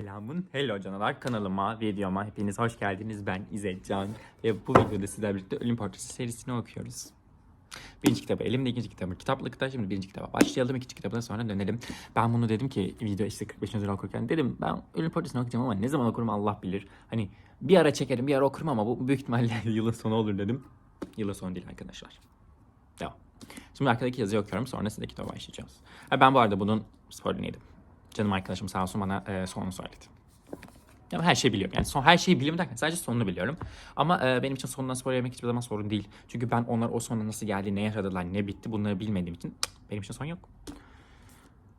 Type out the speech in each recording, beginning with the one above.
Selamun hello canavar kanalıma, videoma hepiniz hoş geldiniz. Ben İzzet ve bu videoda sizlerle birlikte Ölüm Portresi serisini okuyoruz. Birinci kitabı elimde, ikinci kitabı kitaplıkta. Şimdi birinci kitaba başlayalım, ikinci kitabına sonra dönelim. Ben bunu dedim ki video işte 45. lira okurken dedim ben Ölüm Portresi'ni okuyacağım ama ne zaman okurum Allah bilir. Hani bir ara çekerim, bir ara okurum ama bu büyük ihtimalle yılın sonu olur dedim. Yılın sonu değil arkadaşlar. Devam. Şimdi arkadaki yazıyı okuyorum sonra size kitaba başlayacağız. Ha, ben bu arada bunun spoilerını yedim. Canım arkadaşım sağ olsun bana e, sonunu söyledi. Yani her şeyi biliyorum. Yani son, her şeyi biliyorum derken sadece sonunu biliyorum. Ama e, benim için sonundan spoiler yemek hiçbir zaman sorun değil. Çünkü ben onlar o sona nasıl geldi, ne yaşadılar, ne bitti bunları bilmediğim için benim için son yok.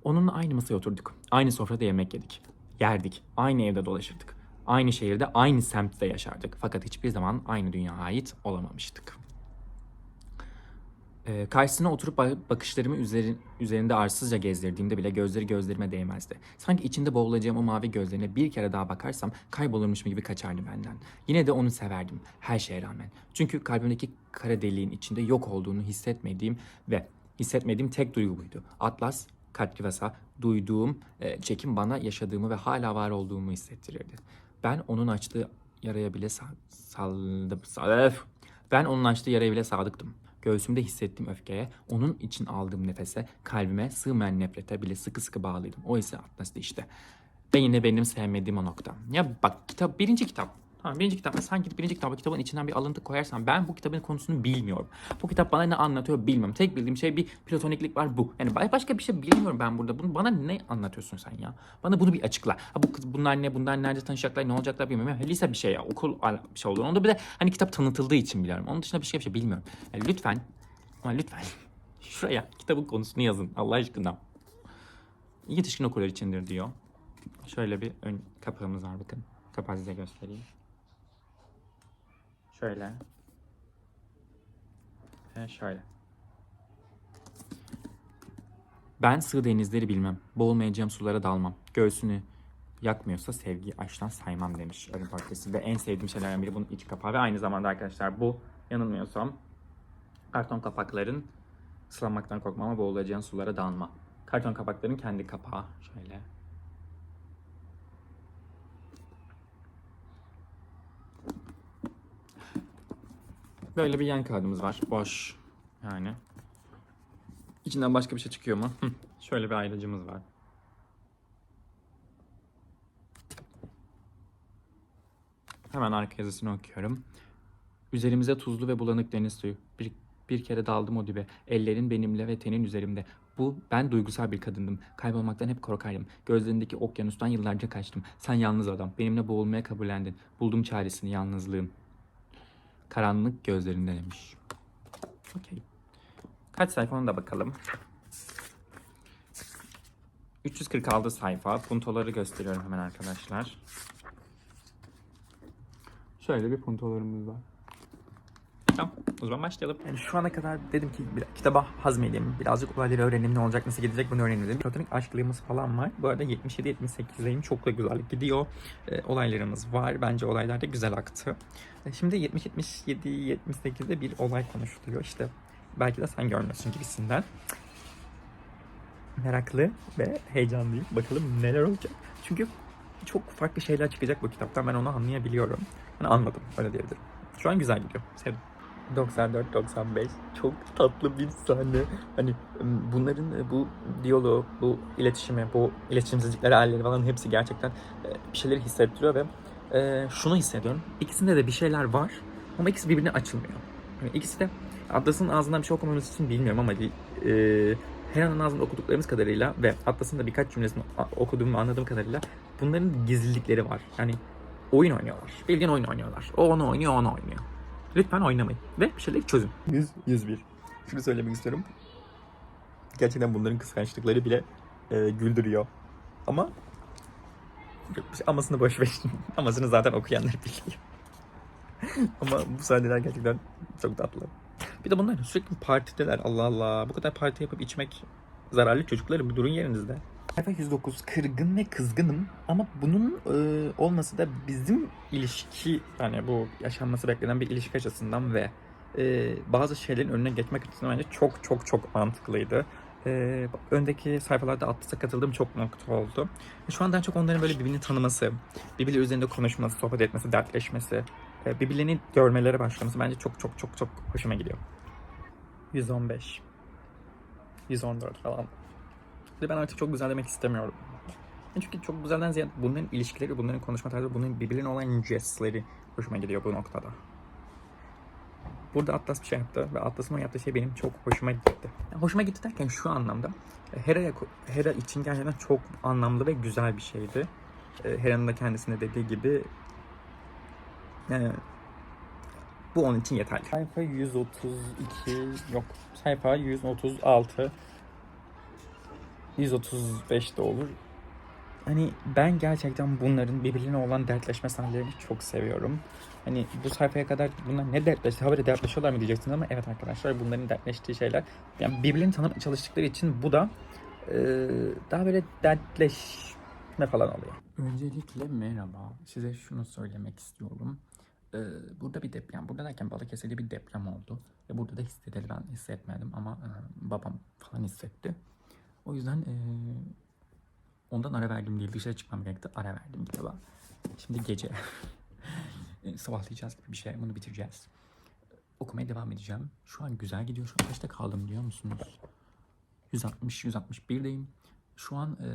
Onunla aynı masaya oturduk. Aynı sofrada yemek yedik. Yerdik. Aynı evde dolaşırdık. Aynı şehirde, aynı semtte yaşardık. Fakat hiçbir zaman aynı dünyaya ait olamamıştık. Ee, karşısına oturup ba- bakışlarımı üzerin, üzerinde arsızca gezdirdiğimde bile gözleri gözlerime değmezdi. Sanki içinde boğulacağım o mavi gözlerine bir kere daha bakarsam kaybolurmuşum gibi kaçardı benden. Yine de onu severdim her şeye rağmen. Çünkü kalbimdeki kara deliğin içinde yok olduğunu hissetmediğim ve hissetmediğim tek duygu buydu. Atlas, kalp rivasa, duyduğum e, çekim bana yaşadığımı ve hala var olduğumu hissettirirdi. Ben onun açtığı yaraya bile sa- saldım. Sa- ben onun açtığı yaraya bile sadıktım. Göğsümde hissettiğim öfkeye, onun için aldığım nefese, kalbime sığmayan nefrete bile sıkı sıkı bağlıydım. O ise Atlas'tı işte. Ve yine benim sevmediğim o nokta. Ya bak kitap, birinci kitap. Tamam birinci kitap. Sanki birinci kitaba kitabın içinden bir alıntı koyarsan ben bu kitabın konusunu bilmiyorum. Bu kitap bana ne anlatıyor bilmiyorum. Tek bildiğim şey bir platoniklik var bu. Yani başka bir şey bilmiyorum ben burada. Bunu bana ne anlatıyorsun sen ya? Bana bunu bir açıkla. Ha bu kız bunlar ne? Bunlar nerede tanışacaklar? Ne olacaklar bilmiyorum. Ya, lise bir şey ya. Okul bir şey oldu. Onu da bir de hani kitap tanıtıldığı için biliyorum. Onun dışında bir şey bir şey bilmiyorum. Yani lütfen ama lütfen şuraya kitabın konusunu yazın Allah aşkına. Yetişkin okurlar içindir diyor. Şöyle bir ön kapağımız var bakın. Kapağı size göstereyim. Şöyle. Ve şöyle. Ben sığ denizleri bilmem. Boğulmayacağım sulara dalmam. Göğsünü yakmıyorsa sevgiyi aşktan saymam demiş Arın Partisi. Ve en sevdiğim şeylerden biri bunun iç kapağı. Ve aynı zamanda arkadaşlar bu yanılmıyorsam karton kapakların ıslanmaktan korkma ama boğulacağın sulara dalma. Karton kapakların kendi kapağı. Şöyle. Böyle bir yan kağıdımız var. Boş. Yani. İçinden başka bir şey çıkıyor mu? Şöyle bir ayrıcımız var. Hemen arka yazısını okuyorum. Üzerimize tuzlu ve bulanık deniz suyu. Bir, bir kere daldım o dibe. Ellerin benimle ve tenin üzerimde. Bu ben duygusal bir kadındım. Kaybolmaktan hep korkardım. Gözlerindeki okyanustan yıllarca kaçtım. Sen yalnız adam. Benimle boğulmaya kabullendin. Buldum çaresini yalnızlığın. Karanlık gözlerinde demiş. Okey. Kaç sayfa ona da bakalım. 346 sayfa. Puntoları gösteriyorum hemen arkadaşlar. Şöyle bir puntolarımız var. Tamam. O zaman başlayalım. Yani şu ana kadar dedim ki bir, kitaba hazmedeyim. Birazcık olayları öğreneyim. Ne olacak, nasıl gidecek bunu öğreneyim dedim. Platonik aşklığımız falan var. Bu arada 77-78'deyim. Çok da güzel gidiyor. E, olaylarımız var. Bence olaylar da güzel aktı. E, şimdi 70-77-78'de bir olay konuşuluyor. İşte belki de sen görmüyorsun gibisinden. Meraklı ve heyecanlıyım. Bakalım neler olacak. Çünkü çok farklı şeyler çıkacak bu kitaptan. Ben onu anlayabiliyorum. Ben anladım. Öyle diyebilirim. Şu an güzel gidiyor. Sevdim. 94-95 çok tatlı bir sahne. Hani bunların e, bu diyaloğu, bu iletişimi, bu iletişimsizlikleri halleri falan hepsi gerçekten e, bir şeyleri hissettiriyor ve e, şunu hissediyorum. İkisinde de bir şeyler var ama ikisi birbirine açılmıyor. Yani ikisi de Atlas'ın ağzından bir şey okumamız için bilmiyorum ama e, Helen'in ağzında okuduklarımız kadarıyla ve Atlas'ın da birkaç cümlesini a- okuduğum ve anladığım kadarıyla bunların gizlilikleri var. Yani oyun oynuyorlar. Bildiğin oyun oynuyorlar. O onu oynuyor, onu oynuyor. Lütfen oynamayın. Ve bir şeyleri çözün. 100, 101. Şunu söylemek istiyorum. Gerçekten bunların kıskançlıkları bile e, güldürüyor. Ama amasını boş ver. amasını zaten okuyanlar biliyor. Ama bu sahneler gerçekten çok tatlı. Bir de bunlar sürekli partideler. Allah Allah. Bu kadar parti yapıp içmek zararlı çocuklarım. Bir durun yerinizde. Sayfa 109. Kırgın ve kızgınım. Ama bunun e, olması da bizim ilişki yani bu yaşanması beklenen bir ilişki açısından ve e, bazı şeylerin önüne geçmek açısından bence çok çok çok mantıklıydı. Ee, öndeki sayfalarda Atlas'a katıldığım çok nokta oldu. Şu an daha çok onların böyle birbirini tanıması, birbirleri üzerinde konuşması, sohbet etmesi, dertleşmesi, e, birbirlerini görmelere başlaması bence çok çok çok çok hoşuma gidiyor. 115 114 falan. Ve ben artık çok güzel demek istemiyorum. Çünkü çok güzelden ziyade bunların ilişkileri, bunların konuşma tarzı, bunların birbirine olan jestleri hoşuma gidiyor bu noktada. Burada Atlas bir şey yaptı ve Atlas'ın yaptığı şey benim çok hoşuma gitti. Yani hoşuma gitti derken şu anlamda Hera, Hera için gerçekten çok anlamlı ve güzel bir şeydi. E, Hera'nın da kendisine dediği gibi yani bu onun için yeterli. Sayfa 132 yok. Sayfa 136 135 de olur. Hani ben gerçekten bunların birbirine olan dertleşme sahnelerini çok seviyorum. Hani bu sayfaya kadar bunlar ne dertleşti, haberi dertleşiyorlar mı diyeceksiniz ama evet arkadaşlar bunların dertleştiği şeyler. Yani birbirlerini tanımaya çalıştıkları için bu da e, daha böyle dertleşme falan oluyor. Öncelikle merhaba. Size şunu söylemek istiyorum. Ee, burada bir deprem, burada derken Balıkesir'de bir deprem oldu. Ve burada da hissedildi. Ben hissetmedim ama e, babam falan hissetti. O yüzden e, ondan ara verdim değil. Dışarı çıkmam gerekti. Ara verdim galiba. Şimdi gece. Sabahlayacağız gibi bir şey. Bunu bitireceğiz. Okumaya devam edeceğim. Şu an güzel gidiyor. Şu an kaçta kaldım biliyor musunuz? 160-161'deyim. Şu an e,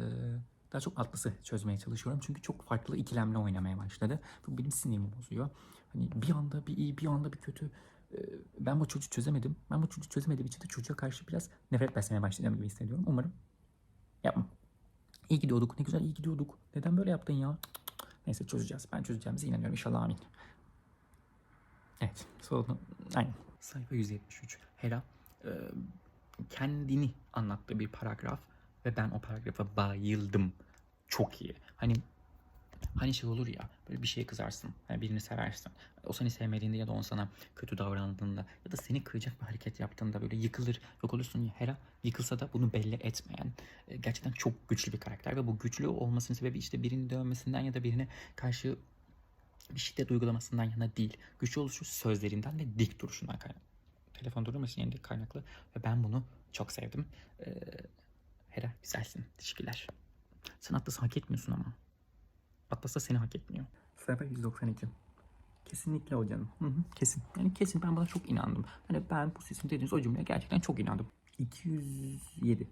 daha çok atlısı çözmeye çalışıyorum. Çünkü çok farklı ikilemle oynamaya başladı. Bu benim sinirimi bozuyor. Hani bir anda bir iyi bir anda bir kötü. E, ben bu çocuğu çözemedim. Ben bu çocuğu çözemediğim için de çocuğa karşı biraz nefret beslemeye başlayacağım gibi hissediyorum. Umarım yapmam. İyi gidiyorduk. Ne güzel iyi gidiyorduk. Neden böyle yaptın ya? Neyse çözeceğiz. Ben çözeceğimize inanıyorum. İnşallah amin. Evet. Sonra aynen. Sayfa 173. Hera e, kendini anlattığı bir paragraf ve ben o paragrafa bayıldım. Çok iyi. Hani hani şey olur ya böyle bir şeye kızarsın. Hani birini seversin. O seni sevmediğinde ya da o sana kötü davrandığında ya da seni kıracak bir hareket yaptığında böyle yıkılır. Yok olursun ya Hera yıkılsa da bunu belli etmeyen e, gerçekten çok güçlü bir karakter ve bu güçlü olmasının sebebi işte birini dövmesinden ya da birine karşı bir şiddet uygulamasından yana değil. Güçlü oluşu sözlerinden ve dik duruşundan kaynaklı. Telefon durması yeniden kaynaklı ve ben bunu çok sevdim. Ee, Hera güzelsin. Teşekkürler. Sen Atlas'ı hak etmiyorsun ama. Atlas seni hak etmiyor. Sayfa 192. Kesinlikle o canım. Hı hı, kesin. Yani kesin ben buna çok inandım. Hani ben bu sesin dediğiniz o cümleye gerçekten çok inandım. 207.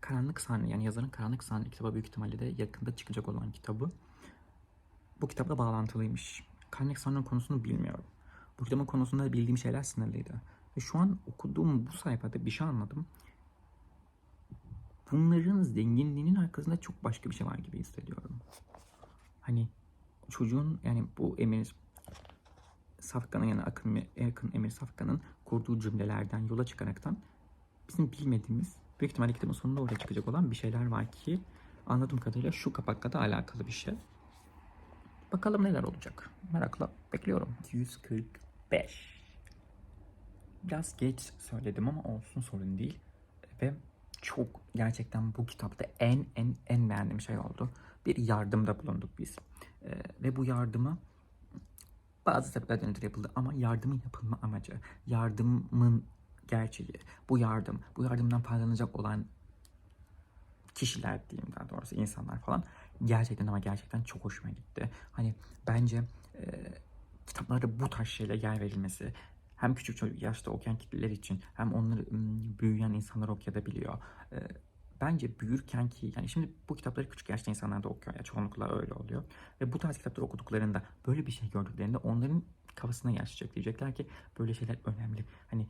Karanlık Sahne yani yazarın Karanlık Sahne kitabı büyük ihtimalle de yakında çıkacak olan kitabı. Bu kitapla bağlantılıymış. Karanlık Sahne'nin konusunu bilmiyorum. Bu kitabın konusunda bildiğim şeyler sınırlıydı. Ve şu an okuduğum bu sayfada bir şey anladım. Bunların zenginliğinin arkasında çok başka bir şey var gibi hissediyorum. Hani çocuğun yani bu Emir Safkan'ın yani Akın, Akın Emir Safkan'ın kurduğu cümlelerden yola çıkaraktan bizim bilmediğimiz büyük ihtimalle kitabın sonunda oraya çıkacak olan bir şeyler var ki anladığım kadarıyla şu kapakla da alakalı bir şey. Bakalım neler olacak. Merakla bekliyorum. 145. Biraz geç söyledim ama olsun sorun değil. Ve çok gerçekten bu kitapta en en en beğendiğim şey oldu. Bir yardımda bulunduk biz. Ee, ve bu yardımı bazı sebeplerden ötürü yapıldı ama yardımın yapılma amacı, yardımın gerçeği, bu yardım, bu yardımdan faydalanacak olan kişiler diyeyim daha doğrusu insanlar falan gerçekten ama gerçekten çok hoşuma gitti. Hani bence e, kitaplarda bu tarz şeylere yer verilmesi hem küçük çocuk yaşta okuyan kitleler için hem onları büyüyen insanlar okuyabiliyor. Bence büyürken ki yani şimdi bu kitapları küçük yaşta insanlar da okuyor ya çoğunlukla öyle oluyor. Ve bu tarz kitapları okuduklarında böyle bir şey gördüklerinde onların kafasına yaşayacak diyecekler ki böyle şeyler önemli. Hani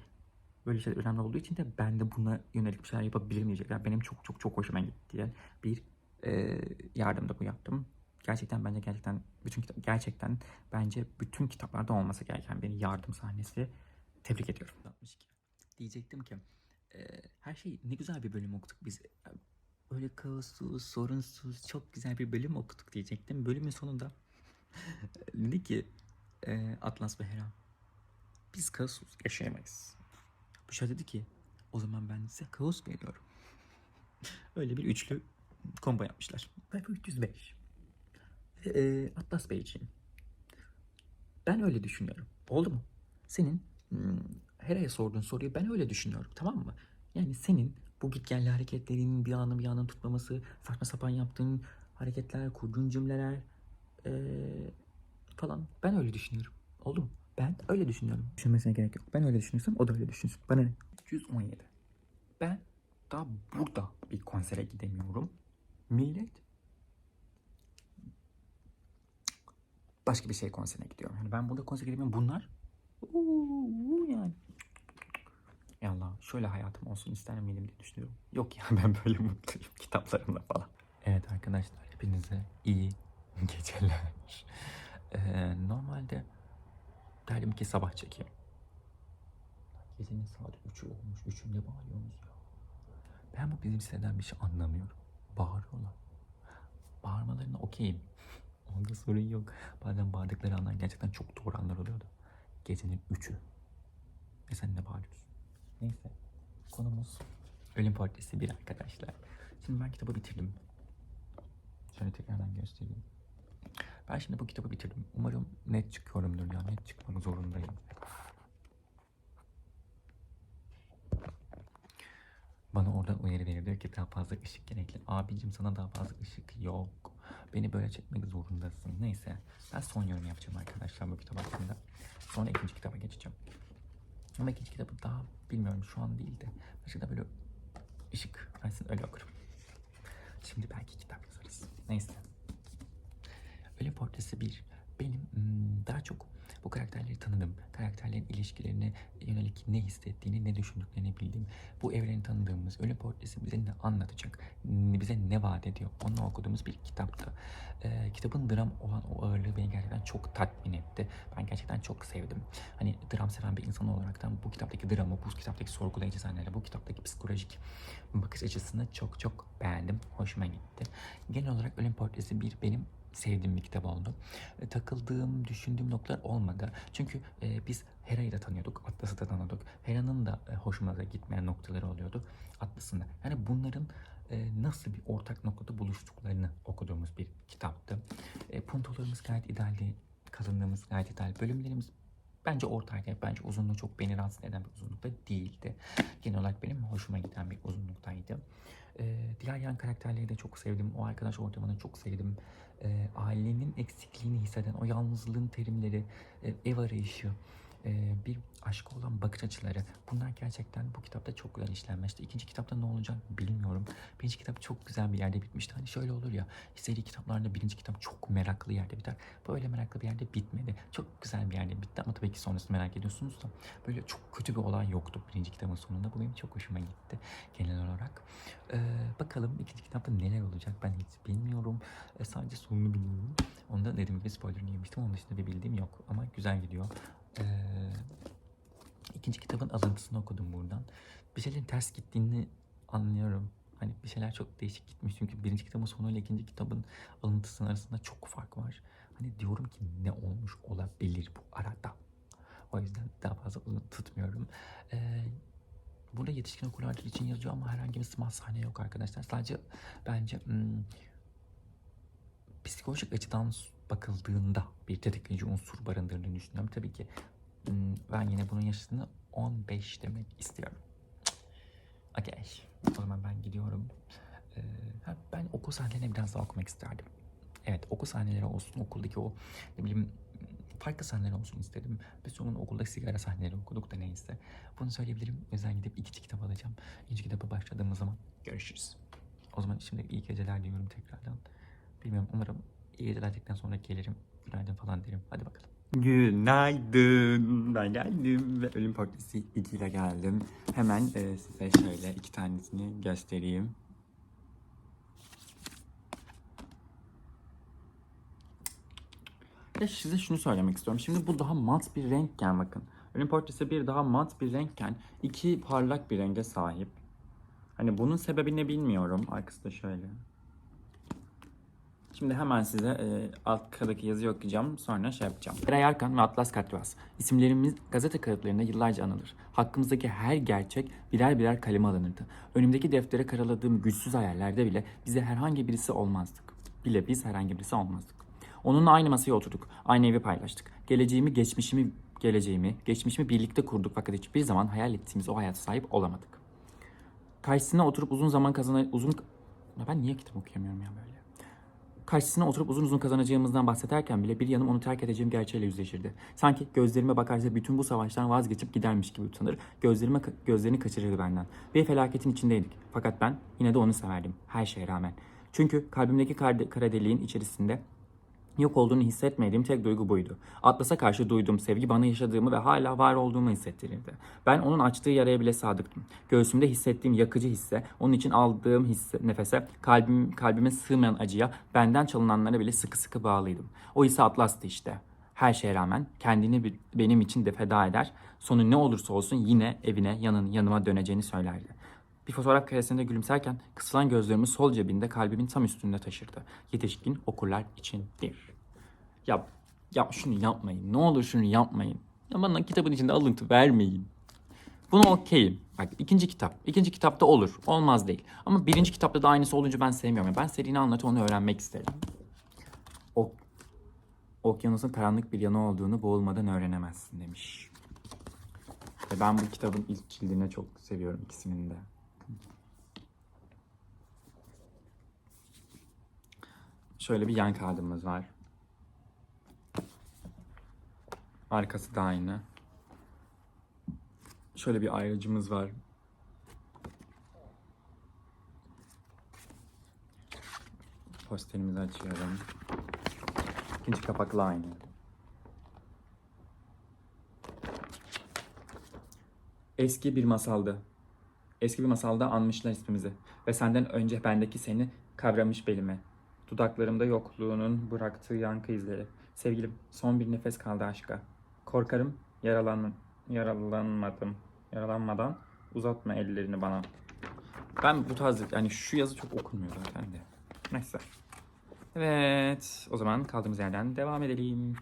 böyle şeyler önemli olduğu için de ben de buna yönelik bir şeyler yapabilirim diyecekler. Benim çok çok çok hoşuma gitti diye bir e, yardımda bu yaptım. Gerçekten bence gerçekten bütün kitap gerçekten bence bütün kitaplarda olması gereken bir yardım sahnesi. Tebrik ediyorum. 62. Diyecektim ki e, her şey ne güzel bir bölüm okuduk biz. Öyle kaossuz, sorunsuz, çok güzel bir bölüm okuduk diyecektim. Bölümün sonunda dedi ki e, Atlas ve Hera biz kaossuz yaşayamayız. Büşra dedi ki o zaman ben size kaos veriyorum. Öyle bir üçlü combo yapmışlar. Sayfa 305. Ee, Atlas Bey için. Ben öyle düşünüyorum. Oldu mu? Senin hmm, Hera'ya sorduğun soruyu ben öyle düşünüyorum. Tamam mı? Yani senin bu gitgelli hareketlerin bir anı bir anı tutmaması, saçma sapan yaptığın hareketler, kurduğun cümleler eee, falan. Ben öyle düşünüyorum. Oldu mu? Ben öyle düşünüyorum. Düşünmesine gerek yok. Ben öyle düşünüyorsam o da öyle düşünsün. Bana ne? 317. Ben daha burada bir konsere gidemiyorum. Millet başka bir şey konserine gidiyorum. Yani ben burada konsere gidemiyorum. Bunlar uuu yani. Ya Allah şöyle hayatım olsun ister miydim diye düşünüyorum. Yok ya ben böyle mutluyum kitaplarımla falan. Evet arkadaşlar hepinize iyi geceler. Ee, normalde derdim ki sabah çekeyim. Gecenin saat 3'ü olmuş. 3'ünde bağırıyorsunuz ya. Ben bu bizim siteden bir şey anlamıyorum. Bağırıyorlar. Bağırmalarına okeyim. Onda sorun yok. Bazen bağırdıkları anlar gerçekten çok doğru anlar oluyordu. Gecenin 3'ü. Ve sen ne bağırıyorsun? Neyse. Konumuz Ölüm Portresi bir arkadaşlar. Şimdi ben kitabı bitirdim. Şöyle tekrardan göstereyim. Ben şimdi bu kitabı bitirdim. Umarım net çıkıyorumdur ya. Net çıkmak zorundayım. Bana oradan uyarı veriyor. Diyor ki daha fazla ışık gerekli. Abicim sana daha fazla ışık yok. Beni böyle çekmek zorundasın. Neyse. Ben son yorum yapacağım arkadaşlar bu kitap hakkında. Sonra ikinci kitaba geçeceğim. Ama ikinci kitabı daha bilmiyorum şu an değil de. Başka da böyle ışık versin öyle okurum. Şimdi belki kitap yazarız. Neyse. Ölüm Portresi 1. Benim hmm, daha çok bu karakterleri tanıdım. Karakterlerin ilişkilerine yönelik ne hissettiğini, ne düşündüklerini bildim. Bu evreni tanıdığımız Ölüm Portresi bize ne anlatacak, bize ne vaat ediyor onu okuduğumuz bir kitaptı. Ee, kitabın dram olan o ağırlığı beni gerçekten çok tatmin etti. Ben gerçekten çok sevdim. Hani dram seven bir insan olaraktan bu kitaptaki dramı, bu kitaptaki sorgulayıcı sahneleri, bu kitaptaki psikolojik bakış açısını çok çok beğendim. Hoşuma gitti. Genel olarak Ölüm Portresi bir benim sevdiğim bir kitap oldu. E, takıldığım, düşündüğüm noktalar olmadı. Çünkü e, biz Hera'yı da tanıyorduk, Atlas'ı da tanıyorduk. Hera'nın da e, hoşumuza gitmeyen noktaları oluyordu, Atlas'ın da. Yani bunların e, nasıl bir ortak noktada buluştuklarını okuduğumuz bir kitaptı. E, puntolarımız gayet idealdi, kalınlığımız gayet ideal. Bölümlerimiz bence ortaydı. Bence uzunluğu çok beni rahatsız eden bir uzunlukta değildi. Genel olarak benim hoşuma giden bir uzunluktaydı. Ee, diğer yan karakterleri de çok sevdim. O arkadaş ortamını çok sevdim. Ee, ailenin eksikliğini hisseden o yalnızlığın terimleri, e, ev arayışı, e, bir aşka olan bakış açıları. Bunlar gerçekten bu kitapta çok güzel işlenmişti. İkinci kitapta ne olacak bilmiyorum. Birinci kitap çok güzel bir yerde bitmişti. Hani şöyle olur ya seri kitaplarda birinci kitap çok meraklı yerde biter. Böyle meraklı bir yerde bitmedi. Çok güzel bir yerde bitti ama tabii ki sonrasını merak ediyorsunuz da böyle çok kötü bir olay yoktu birinci kitabın sonunda. Bu benim çok hoşuma gitti genel olarak. Ee, bakalım ikinci kitapta neler olacak ben hiç bilmiyorum. Ee, sadece sonunu biliyorum. Onda dediğim gibi spoilerını yemiştim. Onun dışında bir bildiğim yok ama güzel gidiyor. Ee, ikinci kitabın alıntısını okudum buradan. Bir şeylerin ters gittiğini anlıyorum. Hani bir şeyler çok değişik gitmiş. Çünkü birinci kitabın sonuyla ikinci kitabın alıntısının arasında çok fark var. Hani diyorum ki ne olmuş olabilir bu arada. O yüzden daha fazla uzun tutmuyorum. Ee, burada yetişkin okurlar için yazıyor ama herhangi bir smart sahne yok arkadaşlar. Sadece bence hmm, psikolojik açıdan bakıldığında bir tetikleyici unsur barındırdığını düşünüyorum. Tabii ki hmm, ben yine bunun yaşını 15 demek istiyorum. Okey. O zaman ben gidiyorum. Ee, ben okul sahnelerine biraz daha okumak isterdim. Evet okul sahneleri olsun. Okuldaki o ne bileyim farklı sahneler olsun istedim. Bir sonra okulda sigara sahneleri okuduk da neyse. Bunu söyleyebilirim. O yüzden gidip ikinci kitap alacağım. İkinci kitaba başladığımız zaman görüşürüz. O zaman şimdi iyi geceler diyorum tekrardan. Bilmiyorum umarım iyi geceler sonra gelirim. Günaydın falan derim. Hadi bakalım. Günaydın. Ben geldim ve Ölüm Portresi 2 ile geldim. Hemen e, size şöyle iki tanesini göstereyim. Ve size şunu söylemek istiyorum. Şimdi bu daha mat bir renkken bakın. Ölüm Portresi bir daha mat bir renkken iki parlak bir renge sahip. Hani bunun sebebi ne bilmiyorum. Arkası da şöyle. Şimdi hemen size e, arkadaki yazıyı okuyacağım. Sonra şey yapacağım. Eray Arkan ve Atlas Katras. İsimlerimiz gazete kağıtlarında yıllarca anılır. Hakkımızdaki her gerçek birer birer kaleme alınırdı. Önümdeki deftere karaladığım güçsüz hayallerde bile bize herhangi birisi olmazdık. Bile biz herhangi birisi olmazdık. Onunla aynı masaya oturduk. Aynı evi paylaştık. Geleceğimi, geçmişimi, geleceğimi, geçmişimi birlikte kurduk fakat hiçbir zaman hayal ettiğimiz o hayata sahip olamadık. Karşısına oturup uzun zaman kazana uzun ben niye kitap okuyamıyorum ya böyle? Karşısına oturup uzun uzun kazanacağımızdan bahsederken bile bir yanım onu terk edeceğim gerçeğiyle yüzleşirdi. Sanki gözlerime bakarsa bütün bu savaştan vazgeçip gidermiş gibi utanır. Gözlerime gözlerini kaçırırdı benden. Bir felaketin içindeydik. Fakat ben yine de onu severdim. Her şeye rağmen. Çünkü kalbimdeki kar- kara deliğin içerisinde Yok olduğunu hissetmediğim tek duygu buydu. Atlas'a karşı duyduğum sevgi bana yaşadığımı ve hala var olduğumu hissettirirdi. Ben onun açtığı yaraya bile sadıktım. Göğsümde hissettiğim yakıcı hisse, onun için aldığım hisse, nefese, kalbim, kalbime sığmayan acıya, benden çalınanlara bile sıkı sıkı bağlıydım. O ise Atlas'tı işte. Her şeye rağmen kendini benim için de feda eder, sonu ne olursa olsun yine evine, yanın, yanıma döneceğini söylerdi. Bir fotoğraf karesinde gülümserken kısılan gözlerimi sol cebinde kalbimin tam üstünde taşırdı. Yetişkin okurlar içindir. Ya, ya şunu yapmayın. Ne olur şunu yapmayın. Ya bana kitabın içinde alıntı vermeyin. Bunu okeyim. Bak ikinci kitap. İkinci kitapta olur. Olmaz değil. Ama birinci kitapta da aynısı olunca ben sevmiyorum. Ben serinin anlatı onu öğrenmek isterim. Ok Okyanusun karanlık bir yanı olduğunu boğulmadan öğrenemezsin demiş. Ve ben bu kitabın ilk cildini çok seviyorum ikisinin de. Şöyle bir yan kağıdımız var. Arkası da aynı. Şöyle bir ayrıcımız var. Posterimizi açıyorum. İkinci kapakla aynı. Eski bir masaldı. Eski bir masalda anmışlar ismimizi. Ve senden önce bendeki seni kavramış belime. Dudaklarımda yokluğunun bıraktığı yankı izleri. Sevgilim, son bir nefes kaldı aşka. Korkarım yaralan yaralanmadım. Yaralanmadan uzatma ellerini bana. Ben bu tarz yani şu yazı çok okunmuyor zaten de. Neyse. Evet. O zaman kaldığımız yerden devam edelim.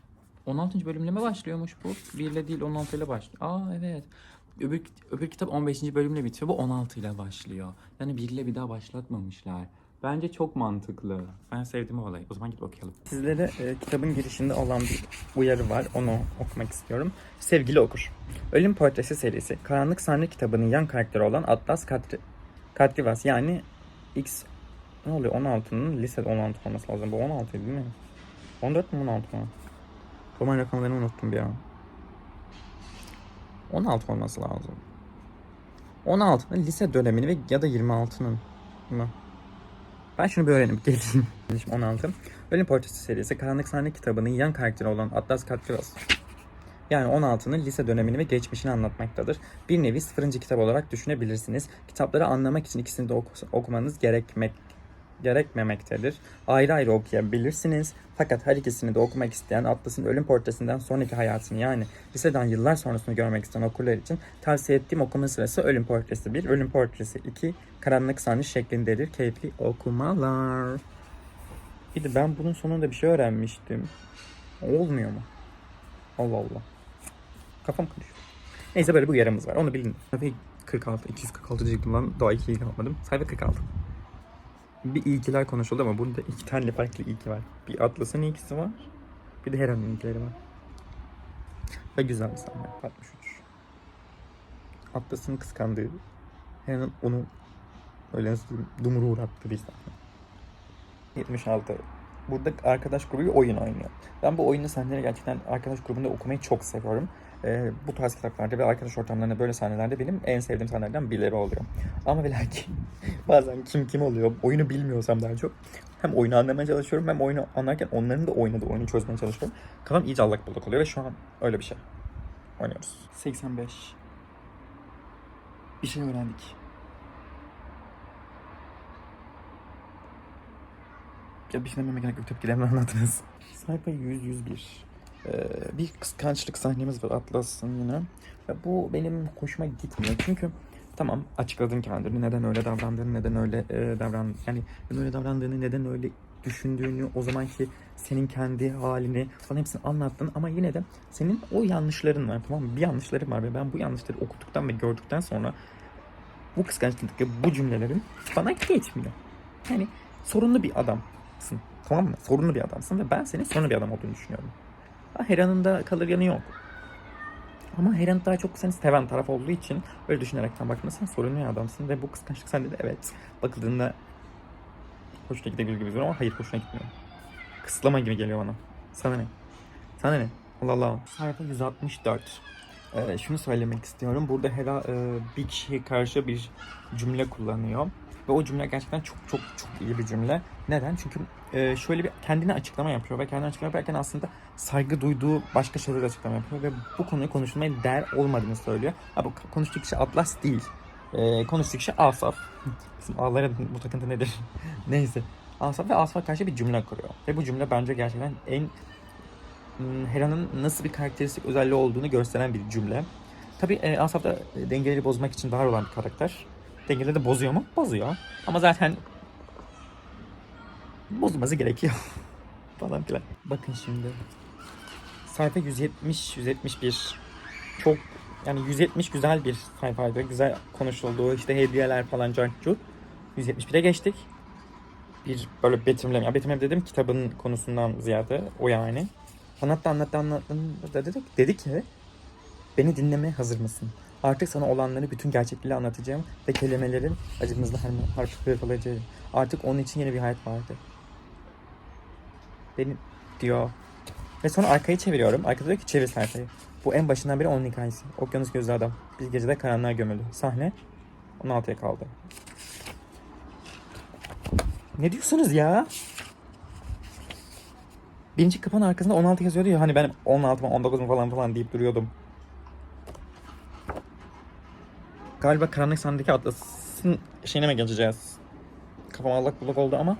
16. bölümle mi başlıyormuş bu? 1 ile değil 16 ile başlıyor. Aa evet. Öbür, öbür kitap 15. bölümle bitiyor. Bu 16 ile başlıyor. Yani 1 ile bir daha başlatmamışlar. Bence çok mantıklı. Ben sevdim o olayı. O zaman git okuyalım. Sizlere e, kitabın girişinde olan bir uyarı var. Onu okumak istiyorum. Sevgili okur. Ölüm Portresi serisi. Karanlık Sanrı kitabının yan karakteri olan Atlas Katri, Katrivas yani X ne oluyor 16'nın lisede 16 olması lazım. Bu 16 değil mi? 14 mi 16 mı? Roman rakamlarını unuttum bir an. 16 olması lazım. 16'nın lise dönemini ve ya da 26'nın mı? Ben şunu bir öğrenip geleyim. Şimdi 16. Ölüm Portresi serisi Karanlık Sahne kitabının yan karakteri olan Atlas Katkiros. Yani 16'nın lise dönemini ve geçmişini anlatmaktadır. Bir nevi sıfırıncı kitap olarak düşünebilirsiniz. Kitapları anlamak için ikisini de okumanız gerekmek gerekmemektedir. Ayrı ayrı okuyabilirsiniz. Fakat her ikisini de okumak isteyen Atlas'ın ölüm portresinden sonraki hayatını yani liseden yıllar sonrasını görmek isteyen okurlar için tavsiye ettiğim okuma sırası Ölüm Portresi 1, Ölüm Portresi 2, Karanlık Sahne şeklindedir. Keyifli okumalar. Bir de ben bunun sonunda bir şey öğrenmiştim. Olmuyor mu? Allah Allah. Kafam karışıyor. Neyse böyle bir uyarımız var. Onu bilin. Sayfa 46, 246 cildinden daha iki ilgi almadım. Sayfa 46. Bir ilgiler konuşuldu ama burada iki tane farklı ilgi var. Bir Atlas'ın ilgisi var. Bir de Hera'nın ilgileri var. Ve güzel sahne. 63. Atlas'ın kıskandığı, Hera'nın onu öyle nasıl diyeyim, dumuru uğrattığı bir sahne. 76. Burada arkadaş grubu bir oyun oynuyor. Ben bu oyunlu sahneleri gerçekten arkadaş grubunda okumayı çok seviyorum. Ee, bu tarz kitaplarda ve arkadaş ortamlarında böyle sahnelerde benim en sevdiğim sahnelerden birileri oluyor. Ama ve lakin bazen kim kim oluyor oyunu bilmiyorsam daha çok hem oyunu anlamaya çalışıyorum hem oyunu anlarken onların da oynadığı oyunu çözmeye çalışıyorum. Kafam iyice allak bullak oluyor ve şu an öyle bir şey oynuyoruz. 85 Bir şey öğrendik. Ya bir şey dememe gerek yok tepkilerimi anladınız. Sayfa 100 101. Ee, bir kıskançlık sahnemiz var Atlas'ın yine. Ve bu benim hoşuma gitmiyor. Çünkü tamam açıkladın kendini. Neden öyle davrandığını, neden öyle e, davran yani neden öyle davrandığını, neden öyle düşündüğünü, o zamanki senin kendi halini falan hepsini anlattın ama yine de senin o yanlışların var tamam mı? Bir yanlışların var ve ben bu yanlışları okuduktan ve gördükten sonra bu kıskançlık bu cümlelerin bana geçmiyor. Yani sorunlu bir adamsın. Tamam mı? Sorunlu bir adamsın ve ben senin sorunlu bir adam olduğunu düşünüyorum. Ha, Hera'nın da kalır yanı yok. Ama Heron daha çok seni seven taraf olduğu için öyle düşünerekten baktığında sen sorunlu adamsın ve bu kıskançlık sende de evet bakıldığında hoşuna gidebilir gibi ama hayır hoşuna gitmiyor. Kısıtlama gibi geliyor bana. Sana ne? Sana ne? Allah Allah. Sayfa 164. Ee, şunu söylemek istiyorum. Burada Hera e, bir kişiye karşı bir cümle kullanıyor. Ve o cümle gerçekten çok çok çok iyi bir cümle. Neden? Çünkü e, şöyle bir kendine açıklama yapıyor ve kendine açıklama yaparken aslında saygı duyduğu başka şeyler açıklama yapıyor ve bu konuyu konuşulmaya değer olmadığını söylüyor. Ha bu konuştuğu kişi Atlas değil. E, konuştuğu kişi Asaf. Bizim ağların bu takıntı nedir? Neyse. Asaf ve Asaf'a karşı bir cümle kuruyor. Ve bu cümle bence gerçekten en Hera'nın nasıl bir karakteristik özelliği olduğunu gösteren bir cümle. Tabii e, Asaf dengeleri bozmak için var olan bir karakter. Dengeleri de bozuyor mu? Bozuyor. Ama zaten bozulması gerekiyor. falan filan. Bakın şimdi. Sayfa 170 171. Çok yani 170 güzel bir sayfaydı. Güzel konuşuldu. İşte hediyeler falan cartçut. 171'e geçtik. Bir böyle betimleme. Ya betimleme dedim kitabın konusundan ziyade o yani. Anlattı anlattı anlattı. Dedi, dedi ki beni dinlemeye hazır mısın? Artık sana olanları bütün gerçekliğiyle anlatacağım ve kelimelerin acımızla harf hırpalayacağım. Artık onun için yeni bir hayat vardı. Beni diyor. Ve sonra arkayı çeviriyorum. Arkada diyor ki çevir sayfayı. Bu en başından beri onun hikayesi. Okyanus gözlü adam. Bir gecede karanlığa gömüldü. Sahne 16'ya kaldı. Ne diyorsunuz ya? Birinci kapağın arkasında 16 yazıyordu ya hani ben 16 mı 19 mu falan falan deyip duruyordum. Galiba karanlık sahnedeki Atlas'ın şeyine mi geçeceğiz? Kafam allak bullak oldu ama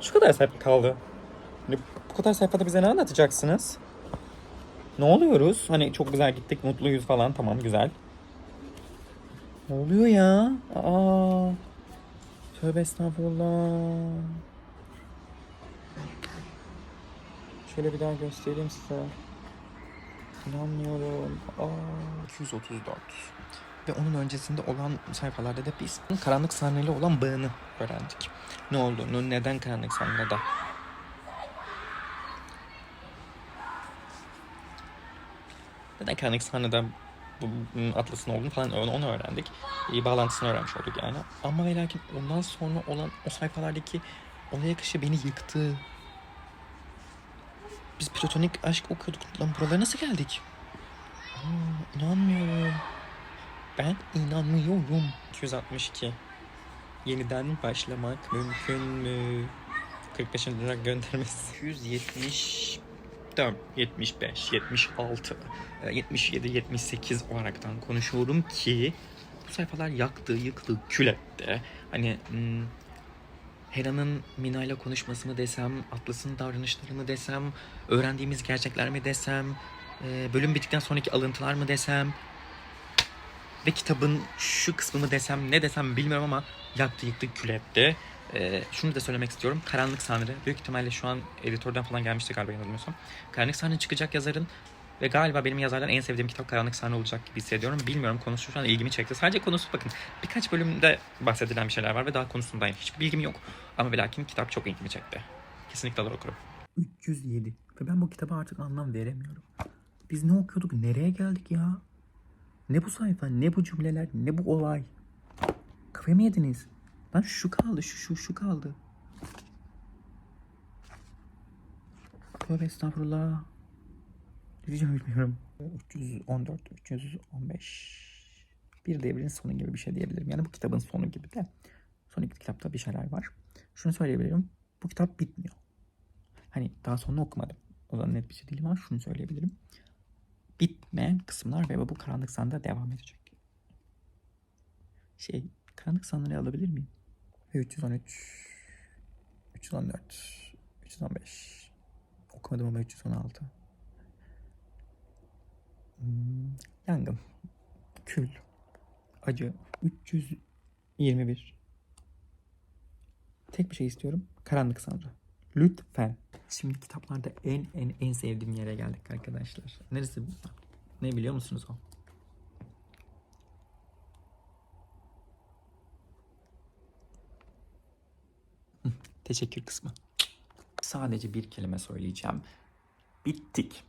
şu kadar sayfa kaldı. Hani bu kadar sayfada bize ne anlatacaksınız? Ne oluyoruz? Hani çok güzel gittik, mutluyuz falan. Tamam güzel. Ne oluyor ya? Aa. Tövbe estağfurullah. Şöyle bir daha göstereyim size. İnanmıyorum. Aa. 234. Ve onun öncesinde olan sayfalarda da biz karanlık sahneli olan bağını öğrendik. Ne olduğunu, neden karanlık sahnede neden karanlık sahnede bu Atlas'ın olduğunu falan onu öğrendik. İyi bağlantısını öğrenmiş olduk yani. Ama ve lakin ondan sonra olan o sayfalardaki olay akışı beni yıktı. Biz platonik aşk okuyorduk. Lan buralara nasıl geldik? Aa, inanmıyorum. Ben inanmıyorum. 262. Yeniden başlamak mümkün mü? 45 lira göndermesi. 270 4, 75, 76, e, 77, 78 olaraktan konuşuyorum ki bu sayfalar yaktı, yıktı, kül etti. Hani hmm, Hera'nın Mina ile konuşması mı desem, Atlas'ın davranışları mı desem, öğrendiğimiz gerçekler mi desem, e, bölüm bittikten sonraki alıntılar mı desem ve kitabın şu kısmı mı desem ne desem bilmiyorum ama yaktı yıktı kül etti. Ee, şunu da söylemek istiyorum. Karanlık Sanrı büyük ihtimalle şu an editörden falan gelmişti galiba yanılmıyorsam. Karanlık Sanrı çıkacak yazarın ve galiba benim yazardan en sevdiğim kitap Karanlık Sanrı olacak gibi hissediyorum. Bilmiyorum konusu şu an ilgimi çekti. Sadece konusu bakın birkaç bölümde bahsedilen bir şeyler var ve daha konusundan hiçbir bilgim yok. Ama ve lakin kitap çok ilgimi çekti. Kesinlikle alır okurum. 307 ve ben bu kitaba artık anlam veremiyorum. Biz ne okuyorduk? Nereye geldik ya? Ne bu sayfa, ne bu cümleler, ne bu olay? Kafayı mı yediniz? Lan şu kaldı, şu şu şu kaldı. Tövbe estağfurullah. Diyeceğim bilmiyorum. 314, 315. Bir devrin sonu gibi bir şey diyebilirim. Yani bu kitabın sonu gibi de. Son iki kitapta bir şeyler var. Şunu söyleyebilirim. Bu kitap bitmiyor. Hani daha sonra okumadım. O zaman net bir şey değilim ama şunu söyleyebilirim. Bitmeyen kısımlar ve bu karanlık sanda devam edecek. Şey, karanlık sandığı alabilir miyim? 313 314 315 Okumadım ama 316 hmm, Yangın Kül Acı 321 Tek bir şey istiyorum. Karanlık sanrı. Lütfen. Şimdi kitaplarda en en en sevdiğim yere geldik arkadaşlar. Neresi? Ne biliyor musunuz o? Teşekkür kısmı. Sadece bir kelime söyleyeceğim. Bittik.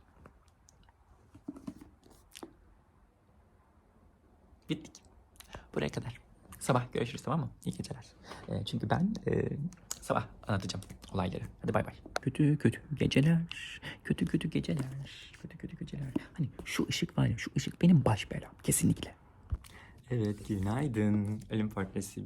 Buraya kadar. Sabah görüşürüz tamam mı? İyi geceler. Ee, çünkü ben e, sabah anlatacağım olayları. Hadi bay bay. Kötü kötü geceler. Kötü kötü geceler. Kötü kötü geceler. Hani şu ışık var ya şu ışık benim baş belam. Kesinlikle. Evet günaydın. Ölüm Portresi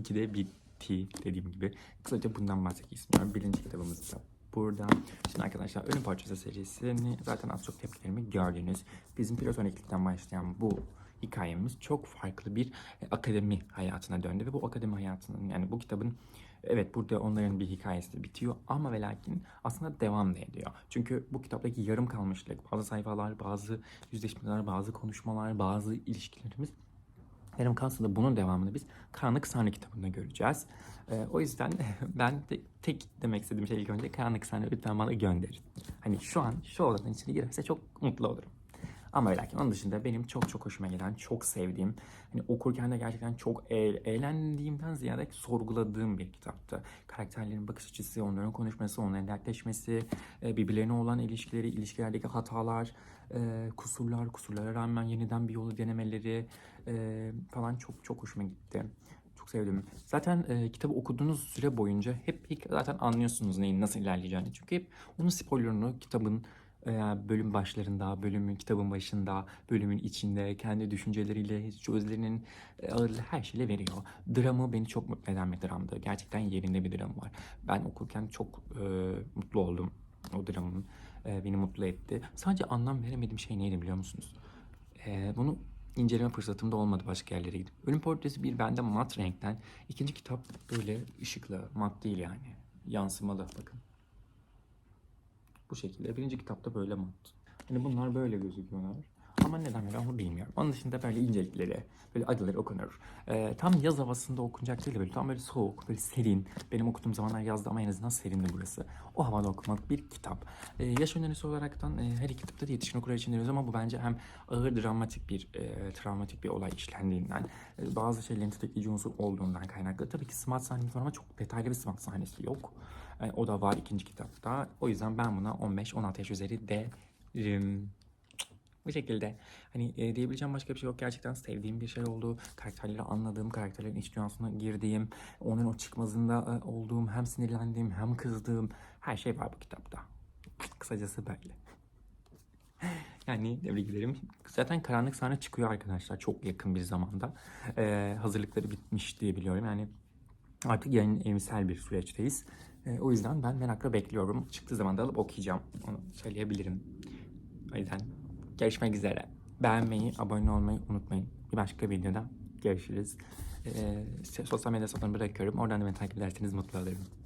2'de bitti dediğim gibi. Kısaca bundan bahsetmek istiyorum. Birinci kitabımız da burada. Şimdi arkadaşlar Ölüm Portresi serisini zaten az çok tepkilerimi gördünüz. Bizim platoniklikten başlayan bu hikayemiz çok farklı bir e, akademi hayatına döndü ve bu akademi hayatının yani bu kitabın evet burada onların bir hikayesi bitiyor ama ve lakin aslında devam da ediyor. Çünkü bu kitaptaki yarım kalmışlık, bazı sayfalar, bazı yüzleşmeler, bazı konuşmalar, bazı ilişkilerimiz yarım kalsa da bunun devamını biz Karanlık Sahne kitabında göreceğiz. Ee, o yüzden ben de tek demek istediğim şey ilk önce Karanlık Sahne lütfen bana gönderin. Hani şu an şu odanın içine girerse çok mutlu olurum. Ama ve lakin onun dışında benim çok çok hoşuma giden, çok sevdiğim, hani okurken de gerçekten çok eğ- eğlendiğimden ziyade sorguladığım bir kitaptı. Karakterlerin bakış açısı, onların konuşması, onların dertleşmesi, e, birbirlerine olan ilişkileri, ilişkilerdeki hatalar, e, kusurlar, kusurlara rağmen yeniden bir yolu denemeleri e, falan çok çok hoşuma gitti. Sevdim. Zaten e, kitabı okuduğunuz süre boyunca hep hik- zaten anlıyorsunuz neyin nasıl ilerleyeceğini. Çünkü hep onun spoilerını kitabın bölüm başlarında, bölümün kitabın başında, bölümün içinde, kendi düşünceleriyle, sözlerinin e, her şeyle veriyor. Dramı beni çok mutlu eden bir dramdı. Gerçekten yerinde bir dram var. Ben okurken çok e, mutlu oldum o dramın. E, beni mutlu etti. Sadece anlam veremediğim şey neydi biliyor musunuz? E, bunu inceleme fırsatım da olmadı başka yerlere gidip. Ölüm Portresi bir bende mat renkten. İkinci kitap böyle ışıklı, mat değil yani. Yansımalı bakın. Bu şekilde. Birinci kitapta böyle mat. Hani bunlar böyle gözüküyorlar. Ama neden böyle onu bilmiyorum. Onun dışında böyle incelikleri, böyle acıları okunur. Ee, tam yaz havasında okunacak değil de böyle tam böyle soğuk, böyle serin. Benim okuduğum zamanlar yazdı ama en azından serindi burası. O havada okumak bir kitap. Ee, yaş önerisi olaraktan e, her iki kitapta da yetişkin okurlar için diyoruz ama bu bence hem ağır dramatik bir, e, travmatik bir olay işlendiğinden, e, bazı şeylerin tetikleyici unsur olduğundan kaynaklı. Tabii ki smart sahnesi var ama çok detaylı bir smart sahnesi yok. E, o da var ikinci kitapta. O yüzden ben buna 15-16 yaş üzeri derim. Bu şekilde. Hani e, diyebileceğim başka bir şey yok. Gerçekten sevdiğim bir şey oldu. Karakterleri anladığım, karakterlerin iç dünyasına girdiğim, onun o çıkmazında e, olduğum, hem sinirlendiğim, hem kızdığım her şey var bu kitapta. Kısacası böyle. Yani tebrik ederim. Zaten karanlık sahne çıkıyor arkadaşlar çok yakın bir zamanda. E, hazırlıkları bitmiş diye biliyorum. Yani artık yayın evsel bir süreçteyiz. E, o yüzden ben merakla bekliyorum. Çıktığı zaman da alıp okuyacağım. Onu söyleyebilirim. O yüzden görüşmek üzere. Beğenmeyi, abone olmayı unutmayın. Bir başka videoda görüşürüz. Ee, sosyal medya hesaplarımı bırakıyorum. Oradan da beni takip ederseniz mutlu olurum.